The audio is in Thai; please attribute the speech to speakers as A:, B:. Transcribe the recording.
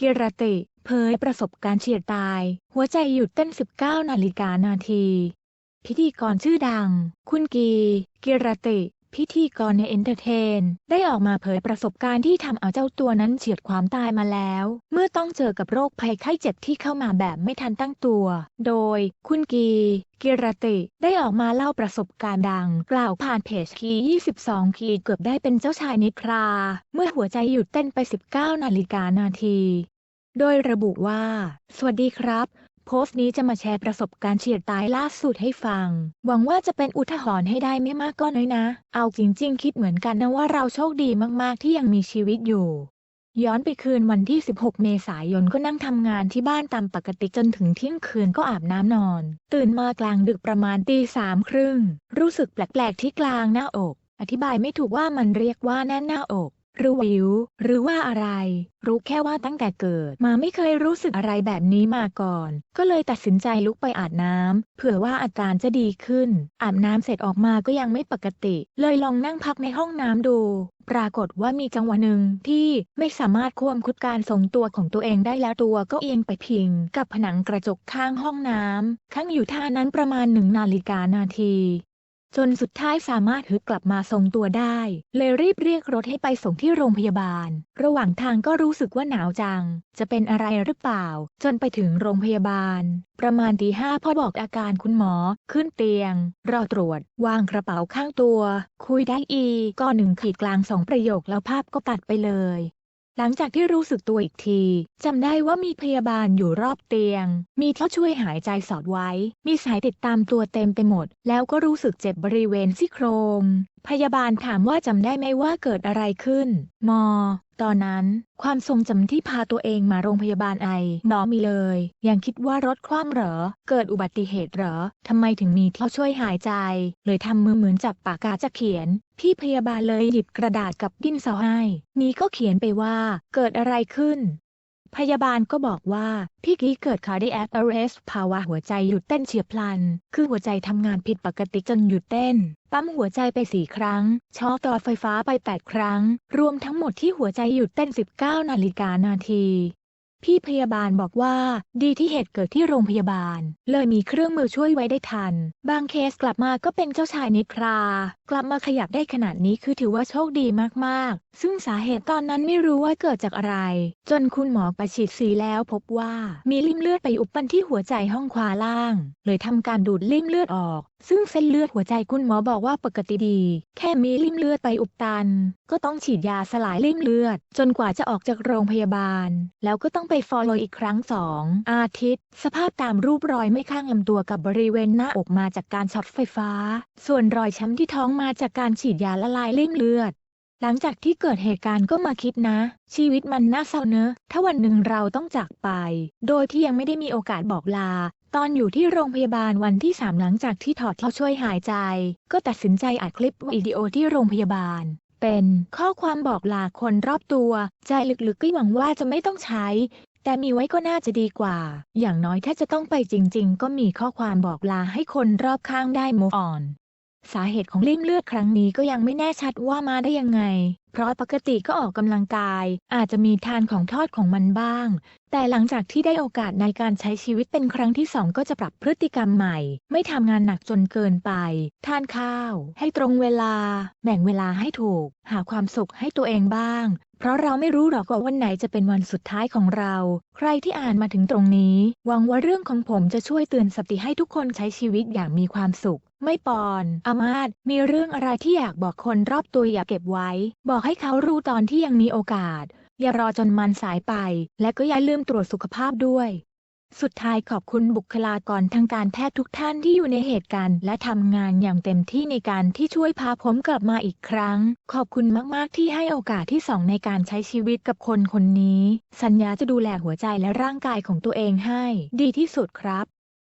A: กิรติ เผยประสบการณ์เฉียดตาย หัวใจหยุดเต้น 19 นาฬิกานาที พิธีกรชื่อดัง คุณกี กิรติ พิธีกรในเอนเตอร์เทน ได้ออกมาเผยประสบการณ์ที่ทำเอาเจ้าตัวนั้นเฉียดความตายมาแล้ว เมื่อต้องเจอกับโรคภัยไข้เจ็บที่เข้ามาแบบไม่ทันตั้งตัว โดย คุณกีกิรติ ได้ออกมาเล่าประสบการณ์ดัง กล่าวผ่านเพจคี22 คีเกือบได้เป็นเจ้าชายนิทรา เมื่อหัวใจหยุดเต้นไป 19 นาฬิกานาที โดยระบุว่า สวัสดีครับ โพสต์นี้จะมาแชร์ประสบการณ์เฉียดตายล่าสุดให้ฟัง หวังว่าจะเป็นอุทาหรณ์ให้ได้ไม่มากก็น้อยนะ เอาจริง ๆ คิดเหมือนกันนะว่าเราโชคดีมากๆที่ยังมีชีวิตอยู่ ย้อนไปคืนวันที่ 16 เมษายนก็นั่งทำงานที่บ้านตามปกติจนถึงเที่ยงคืนก็อาบน้ำนอน ตื่นมากลางดึกประมาณตีสามครึ่ง รู้สึกแปลกๆที่กลางหน้าอก อธิบายไม่ถูกว่ามันเรียกว่าแน่นหน้าอก หรือวิว หรือว่าอะไร รู้แค่ว่าตั้งแต่เกิดมาไม่เคยรู้สึกอะไรแบบนี้มาก่อน ก็เลยตัดสินใจลุกไปอาบน้ำเผื่อว่าอาการจะดีขึ้น อาบน้ำเสร็จออกมาก็ยังไม่ปกติ เลยลองนั่งพักในห้องน้ำดู ปรากฏว่ามีจังหวะหนึ่งที่ไม่สามารถควบคุมการทรงตัวของตัวเองได้แล้วตัวก็เอียงไปพิง กับผนังกระจกข้างห้องน้ำค้างอยู่ท่านั้นประมาณหนึ่งนาฬิกานาที จนสุดท้ายสามารถฮึกกลับมาทรงตัวได้ เลยรีบเรียกรถให้ไปส่งที่โรงพยาบาล ระหว่างทางก็รู้สึกว่าหนาวจัง จะเป็นอะไรหรือเปล่า จนไปถึงโรงพยาบาล ประมาณตีห้าพ่อบอกอาการคุณหมอ ขึ้นเตียง รอตรวจ วางกระเป๋าข้างตัว คุยได้อีกก็หนึ่งขีดกลางสองประโยคแล้วภาพก็ตัดไปเลย หลังจากที่รู้สึกตัวอีกทีจำได้ว่ามีพยาบาลอยู่รอบเตียง มีท่อช่วยหายใจสอดไว้ มีสายติดตามตัวเต็มไปหมด แล้วก็รู้สึกเจ็บบริเวณซี่โครงพยาบาลถามว่าจำได้ไหมว่าเกิดอะไรขึ้น มอ ตอนนั้น ความทรงจำที่พาตัวเองมาโรงพยาบาลไอหนอมีเลย ยังคิดว่ารถคว่ำเหรอ เกิดอุบัติเหตุเหรอ ทำไมถึงมีท่อช่วยหายใจ เลยทำมือเหมือนจับปากกาจะเขียน พี่พยาบาลเลยหยิบกระดาษกับดินสอให้ นี่ก็เขียนไปว่า เกิดอะไรขึ้น พยาบาลก็บอกว่า พี่กี้เกิด cardiac arrest ภาวะหัวใจหยุดเต้นเฉียบพลัน คือหัวใจทำงานผิดปกติจนหยุดเต้น ปั๊มหัวใจไปสี่ครั้ง ช็อคต่อไฟฟ้าไป 8 ครั้ง รวมทั้งหมดที่หัวใจหยุดเต้น 19 นาฬิกานาทีพี่พยาบาลบอกว่า ดีที่เหตุเกิดที่โรงพยาบาล เลยมีเครื่องมือช่วยไว้ได้ทัน บางเคสกลับมาก็เป็นเจ้าชายนิทรา กลับมาขยับได้ขนาดนี้คือถือว่าโชคดีมากๆซึ่งสาเหตุตอนนั้นไม่รู้ว่าเกิดจากอะไร จนคุณหมอไปฉีดสีแล้วพบว่ามีริ่มเลือดไปอุดตันที่หัวใจห้องขวาล่าง เลยทำการดูดริ่มเลือดออก ซึ่งเส้นเลือดหัวใจคุณหมอบอกว่าปกติดี แค่มีริ่มเลือดไปอุดตัน ก็ต้องฉีดยาสลายริ่มเลือด จนกว่าจะออกจากโรงพยาบาล แล้วก็ต้องไปฟอลโลอีกครั้งสองอาทิตย์ สภาพตามรูปรอยไม่ข้างลำตัวกับบริเวณหน้าอกมาจากการช็อตไฟฟ้า ส่วนรอยช้ำที่ท้องมาจากการฉีดยาละลายริ่มเลือด หลังจากที่เกิดเหตุการณ์ก็มาคิดนะ ชีวิตมันน่าเศร้าเนอะ ถ้าวันหนึ่งเราต้องจากไป โดยที่ยังไม่ได้มีโอกาสบอกลา ตอนอยู่ที่โรงพยาบาลวันที่3หลังจากที่ถอดท่อช่วยหายใจ ก็ตัดสินใจอัดคลิปวิดีโอที่โรงพยาบาล เป็นข้อความบอกลาคนรอบตัว ใจลึกๆก็หวังว่าจะไม่ต้องใช้ แต่มีไว้ก็น่าจะดีกว่า อย่างน้อยถ้าจะต้องไปจริง ๆ ก็มีข้อความบอกลาให้คนรอบข้างได้ move on สาเหตุของริ่มเลือดครั้งนี้ก็ยังไม่แน่ชัดว่ามาได้ยังไง เพราะปกติก็ออกกำลังกาย อาจจะมีทานของทอดของมันบ้าง แต่หลังจากที่ได้โอกาสในการใช้ชีวิตเป็นครั้งที่สองก็จะปรับพฤติกรรมใหม่ ไม่ทำงานหนักจนเกินไป ทานข้าว ให้ตรงเวลา แบ่งเวลาให้ถูก หาความสุขให้ตัวเองบ้าง เพราะเราไม่รู้หรอกว่าวันไหนจะเป็นวันสุดท้ายของเรา ใครที่อ่านมาถึงตรงนี้หวังว่าเรื่องของผมจะช่วยเตือนสติให้ทุกคนใช้ชีวิตอย่างมีความสุข ไม่ปอน อามาดมีเรื่องอะไรที่อยากบอกคนรอบตัวอย่าเก็บไว้ บอกให้เขารู้ตอนที่ยังมีโอกาส อย่ารอจนมันสายไป และก็อย่าลืมตรวจสุขภาพด้วย สุดท้ายขอบคุณบุคลากรทางการแพทย์ทุกท่านที่อยู่ในเหตุการณ์ และทำงานอย่างเต็มที่ในการที่ช่วยพาผมกลับมาอีกครั้ง ขอบคุณมาก ๆ ที่ให้โอกาสที่สองในการใช้ชีวิตกับคนคนนี้ สัญญาจะดูแลหัวใจและร่างกายของตัวเองให้ ดีที่สุดครับ